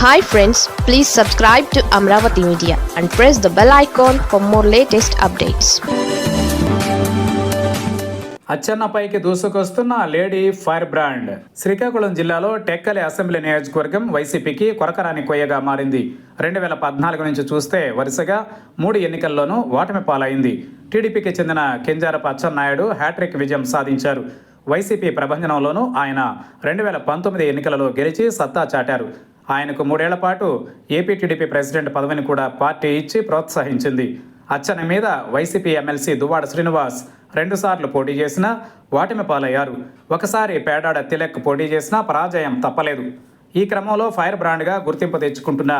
Hi friends please subscribe to Amaravati media and press the bell icon for more latest updates అచ్చెన్నపైకి దూసుకొస్తున్న lady fire brand Srikakulam జిల్లాలో Tekkali assembly నియోజకవర్గం వైసీపీకి కొరకరాని కొయ్యగా మారింది. రెండు వేల పద్నాలుగు నుంచి చూస్తే వరుసగా మూడు ఎన్నికల్లోనూ ఓటమి పాలైంది. టీడీపీకి చెందిన కింజారపు అచ్చెన్నాయుడు హ్యాట్రిక్ విజయం సాధించారు. వైసీపీ ప్రభంజనంలోనూ ఆయన రెండు వేల పంతొమ్మిది ఎన్నికలలో గెలిచి సత్తా చాటారు. ఆయనకు మూడేళ్ళ పాటు ఏపీ టీడీపీ ప్రెసిడెంట్ పదవిని కూడా పార్టీ ఇచ్చి ప్రోత్సహించింది. అచ్చన మీద వైసీపీ ఎమ్మెల్సీ దువ్వాడ శ్రీనివాస్ రెండుసార్లు పోటీ చేసినా వాటిమి పాలయ్యారు. ఒకసారి పేడాడ తిలక్ పోటీ చేసినా పరాజయం తప్పలేదు. ఈ క్రమంలో ఫైర్ బ్రాండ్గా గుర్తింపు తెచ్చుకుంటున్న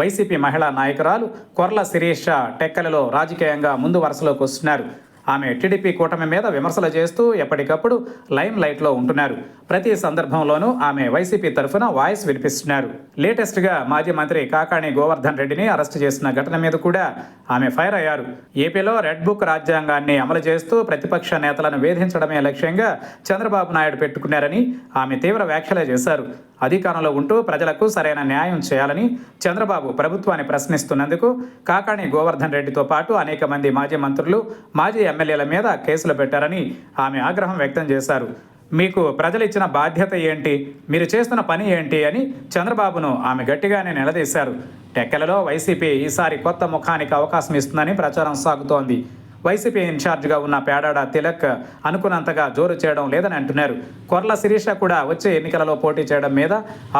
వైసీపీ మహిళా నాయకురాలు కొర్ల శిరీష టెక్కలలో రాజకీయంగా ముందు వరుసలోకి వస్తున్నారు. ఆమె టీడీపీ కూటమి మీద విమర్శలు చేస్తూ ఎప్పటికప్పుడు లైమ్ లైట్లో ఉంటున్నారు. ప్రతి సందర్భంలోనూ ఆమె వైసీపీ తరఫున వాయిస్ వినిపిస్తున్నారు. లేటెస్ట్గా మాజీ మంత్రి కాకాణి గోవర్ధన్ రెడ్డిని అరెస్టు చేసిన ఘటన మీద కూడా ఆమె ఫైర్ అయ్యారు. ఏపీలో రెడ్ బుక్ రాజ్యాంగాన్ని అమలు చేస్తూ ప్రతిపక్ష నేతలను వేధించడమే లక్ష్యంగా చంద్రబాబు నాయుడు పెట్టుకున్నారని ఆమె తీవ్ర వ్యాఖ్యలు చేశారు. అధికారంలో ఉంటూ ప్రజలకు సరైన న్యాయం చేయాలని చంద్రబాబు ప్రభుత్వాన్ని ప్రశ్నిస్తున్నందుకు కాకాణి గోవర్ధన్ రెడ్డితో పాటు అనేక మంది మాజీ మంత్రులు మాజీ ఎమ్మెల్యేల మీద కేసులు పెట్టారని ఆమె ఆగ్రహం వ్యక్తం చేశారు. మీకు ప్రజలు ఇచ్చిన బాధ్యత ఏంటి? మీరు చేస్తున్న పని ఏంటి? అని చంద్రబాబును ఆమె గట్టిగానే నిలదీశారు. టెక్కలలో వైసీపీ ఈసారి కొత్త ముఖానికి అవకాశం ఇస్తుందని ప్రచారం సాగుతోంది. వైసీపీ ఇన్ఛార్జ్గా ఉన్న పేడాడ తిలక్ అనుకున్నంతగా జోరు చేయడం లేదని అంటున్నారు. కొర్ల శిరీష కూడా వచ్చే ఎన్నికలలో పోటీ చేయడం మీద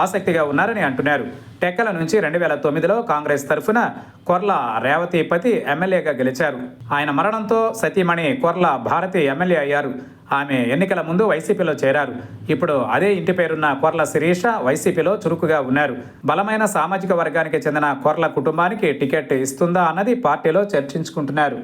ఆసక్తిగా ఉన్నారని అంటున్నారు. టెక్కల నుంచి రెండు వేల తొమ్మిదిలో కాంగ్రెస్ తరఫున కొర్ల రేవతిపతి ఎమ్మెల్యేగా గెలిచారు. ఆయన మరణంతో సతీమణి కొర్ల భారతి ఎమ్మెల్యే అయ్యారు. ఆమె ఎన్నికల ముందు వైసీపీలో చేరారు. ఇప్పుడు అదే ఇంటి పేరున్న కొర్ల శిరీష వైసీపీలో చురుకుగా ఉన్నారు. బలమైన సామాజిక వర్గానికి చెందిన కొర్ల కుటుంబానికి టికెట్ ఇస్తుందా అన్నది పార్టీలో చర్చించుకుంటున్నారు.